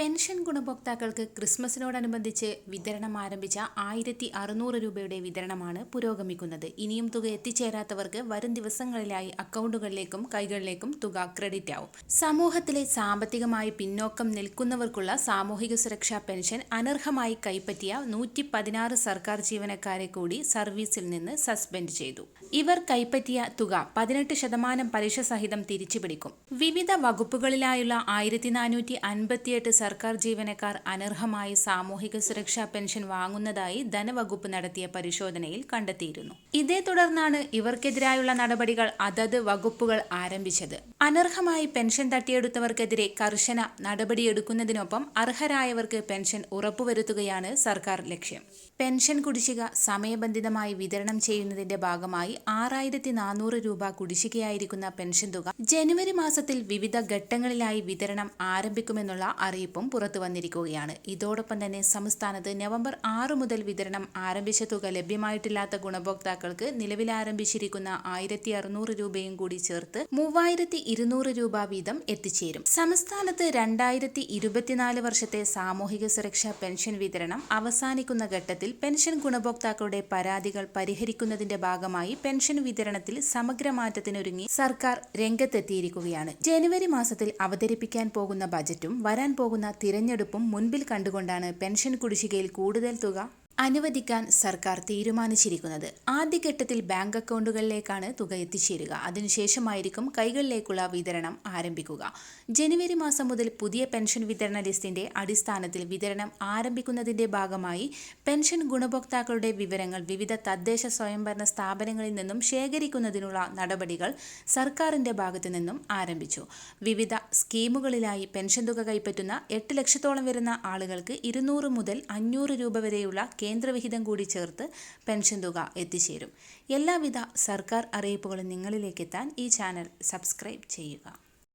Pension ഗുണഭോക്താക്കൾക്ക് ക്രിസ്മസിനോടനുബന്ധിച്ച് വിതരണം ആരംഭിച്ച ആയിരത്തി അറുന്നൂറ് രൂപയുടെ വിതരണമാണ് പുരോഗമിക്കുന്നത്. ഇനിയും തുക എത്തിച്ചേരാത്തവർക്ക് വരും ദിവസങ്ങളിലായി അക്കൗണ്ടുകളിലേക്കും കൈകളിലേക്കും തുക ക്രെഡിറ്റ് ആവും. സമൂഹത്തിലെ സാമ്പത്തികമായി പിന്നോക്കം നിൽക്കുന്നവർക്കുള്ള സാമൂഹിക സുരക്ഷാ പെൻഷൻ അനർഹമായി കൈപ്പറ്റിയ നൂറ്റി പതിനാറ് സർക്കാർ ജീവനക്കാരെ കൂടി സർവീസിൽ നിന്ന് സസ്പെൻഡ് ചെയ്തു. ഇവർ കൈപ്പറ്റിയ തുക പതിനെട്ട് ശതമാനം പലിശ സഹിതം തിരിച്ചുപിടിക്കും. വിവിധ വകുപ്പുകളിലായുള്ള ആയിരത്തി നാനൂറ്റി അൻപത്തിയെട്ട് സർക്കാർ ജീവനക്കാർ അനർഹമായി സാമൂഹിക സുരക്ഷാ പെൻഷൻ വാങ്ങുന്നതായി ധനവകുപ്പ് നടത്തിയ പരിശോധനയിൽ കണ്ടെത്തിയിരുന്നു. ഇതേ തുടർന്നാണ് ഇവർക്കെതിരായുള്ള നടപടികൾ അതത് വകുപ്പുകൾ ആരംഭിച്ചത്. അനർഹമായി പെൻഷൻ തട്ടിയെടുത്തവർക്കെതിരെ കർശന നടപടിയെടുക്കുന്നതിനൊപ്പം അർഹരായവർക്ക് പെൻഷൻ ഉറപ്പുവരുത്തുകയാണ് സർക്കാർ ലക്ഷ്യം. പെൻഷൻ കുടിശ്ശിക സമയബന്ധിതമായി വിതരണം ചെയ്യുന്നതിന്റെ ഭാഗമായി ആറായിരത്തി നാനൂറ് രൂപ കുടിശ്ശികയായിരിക്കുന്ന പെൻഷൻ തുക ജനുവരി മാസത്തിൽ വിവിധ ഘട്ടങ്ങളിലായി വിതരണം ആരംഭിക്കുമെന്നുള്ള അറിയിപ്പും പുറത്തു വന്നിരിക്കുകയാണ്. ഇതോടൊപ്പം തന്നെ സംസ്ഥാനത്ത് നവംബർ ആറ് മുതൽ വിതരണം ആരംഭിച്ച തുക ലഭ്യമായിട്ടില്ലാത്ത ഗുണഭോക്താക്കൾക്ക് നിലവിൽ ആരംഭിച്ചിരിക്കുന്ന ആയിരത്തി രൂപയും കൂടി ചേർത്ത് മൂവായിരത്തി ഇരുന്നൂറ് രൂപ വീതം എത്തിച്ചേരും. സംസ്ഥാനത്ത് രണ്ടായിരത്തി ഇരുപത്തിനാല് വർഷത്തെ സാമൂഹിക സുരക്ഷാ പെൻഷൻ വിതരണം അവസാനിക്കുന്ന ഘട്ടത്തിൽ പെൻഷൻ ഗുണഭോക്താക്കളുടെ പരാതികൾ പരിഹരിക്കുന്നതിന്റെ ഭാഗമായി പെൻഷൻ വിതരണത്തിൽ സമഗ്ര മാറ്റത്തിനൊരുങ്ങി സർക്കാർ രംഗത്തെത്തിയിരിക്കുകയാണ്. ജനുവരി മാസത്തിൽ അവതരിപ്പിക്കാൻ പോകുന്ന ബജറ്റും വരാൻ പോകുന്ന തിരഞ്ഞെടുപ്പും മുൻപിൽ കണ്ടുകൊണ്ടാണ് പെൻഷൻ കുടിശ്ശികയിൽ കൂടുതൽ തുക അനുവദിക്കാൻ സർക്കാർ തീരുമാനിച്ചിരിക്കുന്നത്. ആദ്യഘട്ടത്തിൽ ബാങ്ക് അക്കൗണ്ടുകളിലേക്കാണ് തുക എത്തിച്ചേരുക. അതിനുശേഷമായിരിക്കും കൈകളിലേക്കുള്ള വിതരണം ആരംഭിക്കുക. ജനുവരി മാസം മുതൽ പുതിയ പെൻഷൻ വിതരണ ലിസ്റ്റിന്റെ അടിസ്ഥാനത്തിൽ വിതരണം ആരംഭിക്കുന്നതിന്റെ ഭാഗമായി പെൻഷൻ ഗുണഭോക്താക്കളുടെ വിവരങ്ങൾ വിവിധ തദ്ദേശ സ്വയംഭരണ സ്ഥാപനങ്ങളിൽ നിന്നും ശേഖരിക്കുന്നതിനുള്ള നടപടികൾ സർക്കാരിന്റെ ഭാഗത്തു നിന്നും ആരംഭിച്ചു. വിവിധ സ്കീമുകളിലായി പെൻഷൻ തുക കൈപ്പറ്റുന്ന എട്ട് ലക്ഷത്തോളം വരുന്ന ആളുകൾക്ക് ഇരുന്നൂറ് മുതൽ അഞ്ഞൂറ് രൂപ വരെയുള്ള കേന്ദ്രവിഹിതം കൂടി ചേർത്ത് പെൻഷൻ തുക എത്തിച്ചേരും. എല്ലാവിധ സർക്കാർ അറിയിപ്പുകളും നിങ്ങളിലേക്കെത്താൻ ഈ ചാനൽ സബ്സ്ക്രൈബ് ചെയ്യുക.